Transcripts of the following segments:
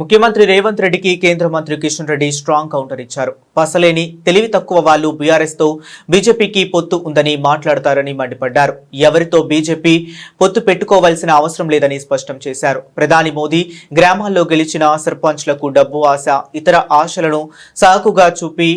ముఖ్యమంత్రి రేవంత్ రెడ్డికి కేంద్ర మంత్రి కిషన్ రెడ్డి స్ట్రాంగ్ కౌంటర్ ఇచ్చారు. పసలేని తెలివి తక్కువ వాళ్ళు బీఆర్ఎస్తో బీజేపీకి పొత్తు ఉందని మాట్లాడతారని మండిపడ్డారు. ఎవరితో బీజేపీ పొత్తు పెట్టుకోవాల్సిన అవసరం లేదని స్పష్టం చేశారు. ప్రధాని మోదీ గ్రామాల్లో గెలిచిన సర్పంచ్లకు డబ్బు ఆశ ఇతర ఆశలను సాకుగా చూపి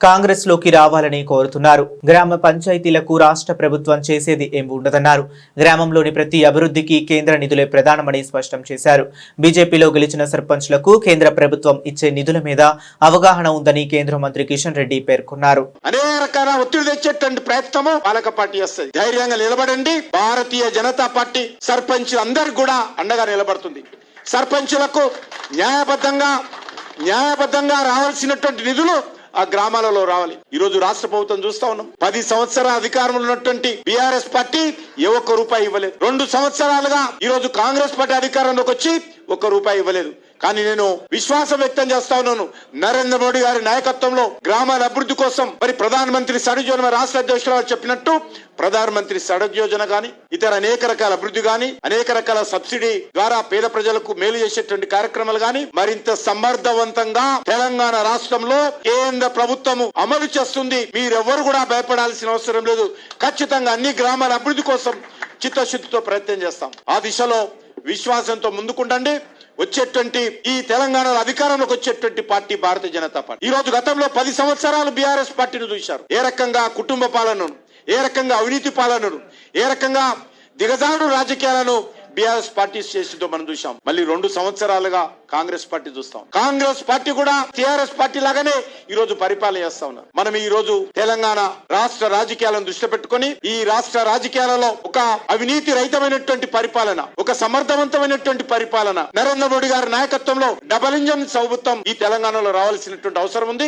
కాంగ్రెస్లోకి రావాలని కోరుతున్నారు. గ్రామ పంచాయతీలకు రాష్ట్ర ప్రభుత్వం చేసేది ఏమి ఉండదన్నారు. గ్రామంలోని ప్రతి అభివృద్ధికి కేంద్ర నిధులే ప్రధానమని స్పష్టం చేశారు. బీజేపీలో గెలిచిన సర్పంచ్లకు కేంద్ర ప్రభుత్వం ఇచ్చే నిధుల మీద అవగాహన ఉందని కేంద్ర మంత్రి కిషన్ రెడ్డి పేర్కొన్నారు. అనేక రకాల ఒత్తిడి తెచ్చేటువంటి ప్రయత్నము పాలక పార్టీ వస్తుంది ధైర్యంగా నిలబడండి. భారతీయ జనతా పార్టీ సర్పంచ్ అందరికి కూడా అండగా నిలబడుతుంది. సర్పంచులకు న్యాయబద్ధంగా న్యాయబద్ధంగా రావాల్సినటువంటి నిధులు ఆ గ్రామాలలో రావాలి. ఈ రోజు రాష్ట్ర ప్రభుత్వం చూస్తా ఉన్నాం. పది సంవత్సరాల అధికారంలో ఉన్నటువంటి బీఆర్ఎస్ పార్టీ ఏ ఒక్క రూపాయి ఇవ్వలేదు. రెండు సంవత్సరాలుగా ఈ రోజు కాంగ్రెస్ పార్టీ అధికారంలోకి వచ్చి ఒక్క రూపాయి ఇవ్వలేదు. కానీ నేను విశ్వాసం వ్యక్తం చేస్తా ఉన్నాను. నరేంద్ర మోడీ గారి నాయకత్వంలో గ్రామాల అభివృద్ధి కోసం మరి ప్రధానమంత్రి సడక్ యోజన రాష్ట్ర అధ్యక్షులు చెప్పినట్టు ప్రధానమంత్రి సడక్ యోజన గాని ఇతర అనేక రకాల అభివృద్ధి గాని అనేక రకాల సబ్సిడీ ద్వారా పేద ప్రజలకు మేలు చేసేటువంటి కార్యక్రమాలు గాని మరింత సమర్థవంతంగా తెలంగాణ రాష్ట్రంలో కేంద్ర ప్రభుత్వము అమలు చేస్తుంది. మీరెవ్వరు కూడా భయపడాల్సిన అవసరం లేదు. ఖచ్చితంగా అన్ని గ్రామాల అభివృద్ధి కోసం చిత్తశుద్ధితో ప్రయత్నం చేస్తాం. ఆ దిశలో విశ్వాసంతో ముందుకుండండి. వచ్చేటువంటి ఈ తెలంగాణలో అధికారంలోకి వచ్చేటువంటి పార్టీ భారతీయ జనతా పార్టీ. ఈ రోజు గతంలో పది సంవత్సరాలు బీఆర్ఎస్ పార్టీని చూశారు. ఏ రకంగా కుటుంబ పాలనను ఏ రకంగా అవినీతి పాలనను ఏ రకంగా దిగజారుడు రాజకీయాలను బీఆర్ఎస్ పార్టీ చేసిందో మనం చూసాం మళ్ళీ రెండు సంవత్సరాలుగా కాంగ్రెస్ పార్టీ చూస్తాం. కాంగ్రెస్ పార్టీ కూడా టిఆర్ఎస్ పార్టీ లాగానే ఈ రోజు పరిపాలన చేస్తా ఉన్నారు. మనం ఈ రోజు తెలంగాణ రాష్ట్ర రాజకీయాలను దృష్టి పెట్టుకొని ఈ రాష్ట్ర రాజకీయాలలో ఒక అవినీతి రహితమైనటువంటి పరిపాలన ఒక సమర్థవంతమైనటువంటి పరిపాలన నరేంద్ర మోడీ గారి నాయకత్వంలో డబల్ ఇంజన్ ప్రభుత్వం ఈ తెలంగాణలో రావాల్సినటువంటి అవసరం ఉంది.